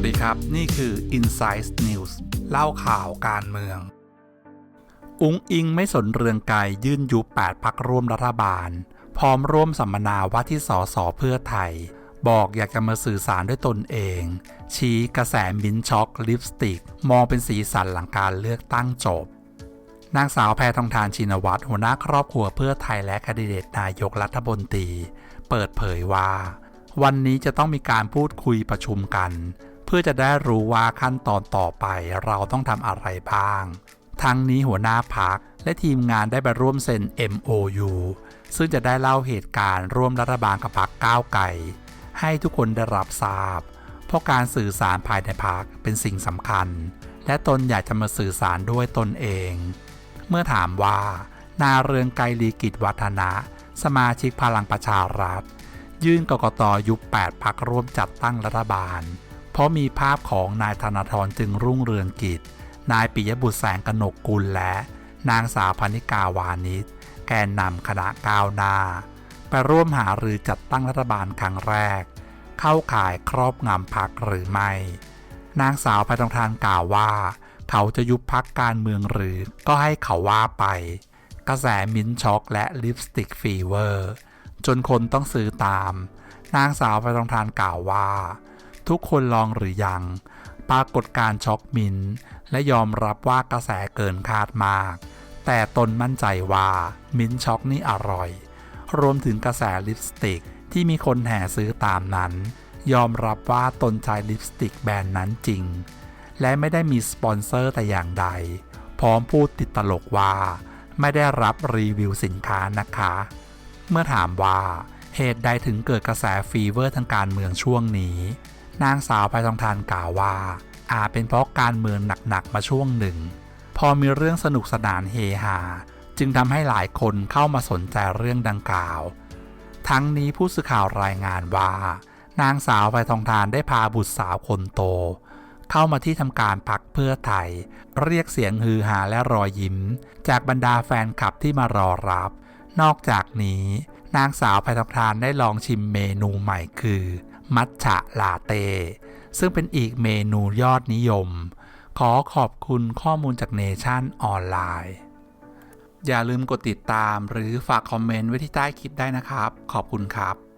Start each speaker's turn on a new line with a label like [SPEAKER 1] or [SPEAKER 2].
[SPEAKER 1] ัสดีครับ นี่คือ Inside News เล่าข่าวการเมือง อุ้งอิงไม่สนเรืองไกลยื่นยุบ8พักร่วมรัฐบาล พร้อมร่วมสัมมนาว่าที่สสเพื่อไทย บอกอยากจะมาสื่อสารด้วยตนเอง ชี้กระแสมิ้นช็อกลิปสติก มองเป็นสีสันหลังการเลือกตั้งจบ นางสาวแพทองทานชินวัตรหัวหน้าครอบครัวเพื่อไทยและคดิเดตนายกรัฐมนตรี เปิดเผยว่า วันนี้จะต้องมีการพูดคุยประชุมกัน พื่อจะได้รู้ว่าขั้นตอนต่อไปเราต้องทำอะไรบ้าง ทั้งนี้หัวหน้าพักและทีมงานได้ไปร่วมเซ็น MOU ซึ่งจะได้เล่าเหตุการณ์ร่วมรัฐบาลกับพักก้าวไก่ ให้ทุกคนได้รับทราบ เพราะการสื่อสารภายในพักเป็นสิ่งสำคัญ และตนอยากจะมาสื่อสารด้วยตนเอง เมื่อถามว่า นาเรืองไกรลีกิจวัฒนะ สมาชิกพลังประชารัฐ ยื่นกกตยุบ8พักร่วมจัดตั้งรัฐบาล เพราะมีภาพของนายธนาธรจึงรุ่งเรืองกิจ นายปิยบุตรแสงกนกกุลและ นางสาวพนิกาวานิชแกนนำคณะก้าวหน้า ไปร่วมหารือจัดตั้งรัฐบาลครั้งแรก เข้าข่ายครอบงำพักหรือไม่ นางสาวไปตองทานกล่าวว่า เขาจะยุบพักการเมืองหรือก็ให้เขาว่าไป กระแสมิ้นช็อกและลิปสติกฟีเวอร์ จนคนต้องซื้อตาม นางสาวไปตองทานกล่าวว่า ทุกคนลองหรือยัง ปรากฏการช็อกมิน และยอมรับว่ากระแสเกินคาดมาก แต่ตนมั่นใจว่ามินช็อกนี่อร่อย รวมถึงกระแสลิปสติกที่มีคนแห่ซื้อตามนั้น ยอมรับว่าตนใช้ลิปสติกแบรนด์นั้นจริง และไม่ได้มีสปอนเซอร์แต่อย่างใด พร้อมพูดติดตลกว่าไม่ได้รับรีวิวสินค้านะคะ เมื่อถามว่าเหตุใดถึงเกิดกระแสฟีเวอร์ทางการเมืองช่วงนี้ นางสาวไปทองทานกล่าวว่า อาจเป็นเพราะการเมืองหนักๆมาช่วงหนึ่ง พอมีเรื่องสนุกสนานเฮฮาจึงทำให้หลายคนเข้ามาสนใจเรื่องดังกล่าว ทั้งนี้ผู้สื่อข่าวรายงานว่า นางสาวไปทองทานได้พาบุตรสาวคนโต เข้ามาที่ทำการพักเพื่อไทย เรียกเสียงฮือฮาและรอยยิ้ม จากบรรดาแฟนคลับที่มารอรับ นอกจากนี้ นางสาวไพทองทานได้ลองชิมเมนูใหม่คือ มัทฉะลาเต้ซึ่งเป็นอีกเมนูยอดนิยม ขอขอบคุณข้อมูลจากเนชั่นออนไลน์ อย่าลืมกดติดตามหรือฝากคอมเมนต์ไว้ที่ใต้คลิปได้นะครับ ขอบคุณครับ